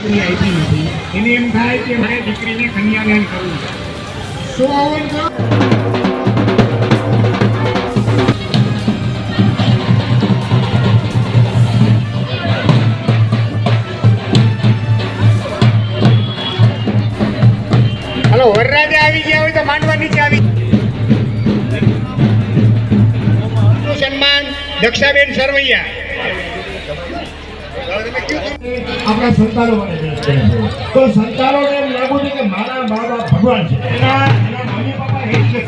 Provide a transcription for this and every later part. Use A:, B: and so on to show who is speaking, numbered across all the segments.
A: દીકરી આપી નથી એને એમ થાય કે મારે દીકરીને કન્યાદાન કરવું છે શું આવન કરો હલો વરરાજા આવી ગયા હોય તો માંડવા નીચે આવી નું સન્માન દક્ષાબેન સરવૈયા
B: આપણા સંતાનો છે. તો સંતાનોને એમ લાગુ છે કે મારા બાપ ભગવાન છે એના મમ્મી પપ્પા એક છે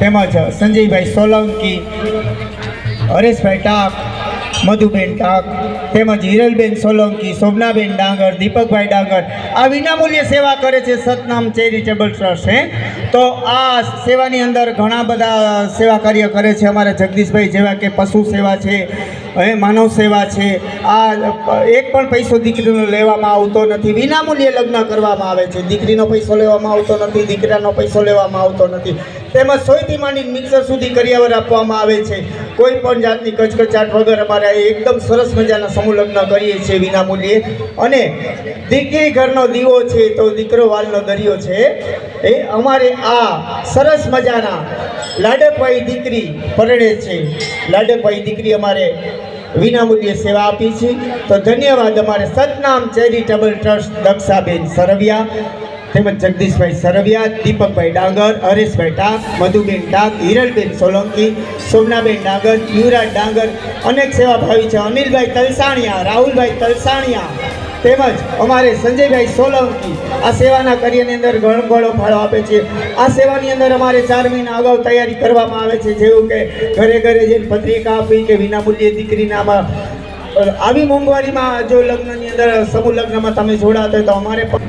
C: તેમજ સંજયભાઈ સોલંકી, હરેશભાઈ ટાક, મધુબેન ટાક, તેમજ હિરલબેન સોલંકી, શોભનાબેન ડાંગર, દીપકભાઈ ડાંગર આ વિનામૂલ્ય સેવા કરે છે સતનામ ચેરિટેબલ ટ્રસ્ટ, હે? તો આ સેવાની અંદર ઘણા બધા સેવા કાર્ય કરે છે અમારા જગદીશભાઈ, જેવા કે પશુ સેવા છે હવે માનવ સેવા છે. આ એક પણ પૈસો દીકરીનો લેવામાં આવતો નથી. વિનામૂલ્યે લગ્ન કરવામાં આવે છે. દીકરીનો પૈસો લેવામાં આવતો નથી, દીકરાનો પૈસો લેવામાં આવતો નથી. તેમજ સોયથી માંડી મિક્સર સુધી કરિયાવર આપવામાં આવે છે. કોઈ પણ જાતની કચકચાટ વગર અમારે એકદમ સરસ મજાના સમૂહ લગ્ન કરીએ છીએ વિનામૂલ્યે. અને દીકરી ઘરનો દીવો છે તો દીકરો વાલનો દરિયો છે. એ અમારે આ સરસ મજાના લાડકભાઈ દીકરી પરણે છે. લાડકભાઈ દીકરી અમારે વિનામૂલ્યે સેવા આપી છે. તો ધન્યવાદ અમારે સતનામ ચેરિટેબલ ટ્રસ્ટ દક્ષાબેન સરવિયા, તેમજ જગદીશભાઈ સરવિયા, દીપકભાઈ ડાંગર, હરેશભાઈ ટાક, મધુબેન ટાંક, હિરલબેન સોલંકી સોમનાબેન ડાંગર, યુવરાજ ડાંગર, અનેક સેવાભાવી છે. અનિલભાઈ તલસાણિયા, રાહુલભાઈ તલસાણિયા તેમજ અમારે સંજયભાઈ સોલંકી આ સેવાના કાર્યની અંદર ઘણો ઘણો ફાળો આપે છે. આ સેવાની અંદર અમારે ચાર મહિના અગાઉ તૈયારી કરવામાં આવે છે. જેવું કે ઘરે ઘરે જઈને પત્રિકા આપી કે વિનામૂલ્યે દીકરીનામાં આવી મોંઘવારીમાં જો લગ્નની અંદર સમૂહ લગ્નમાં તમે જોડાતા તો અમારે પણ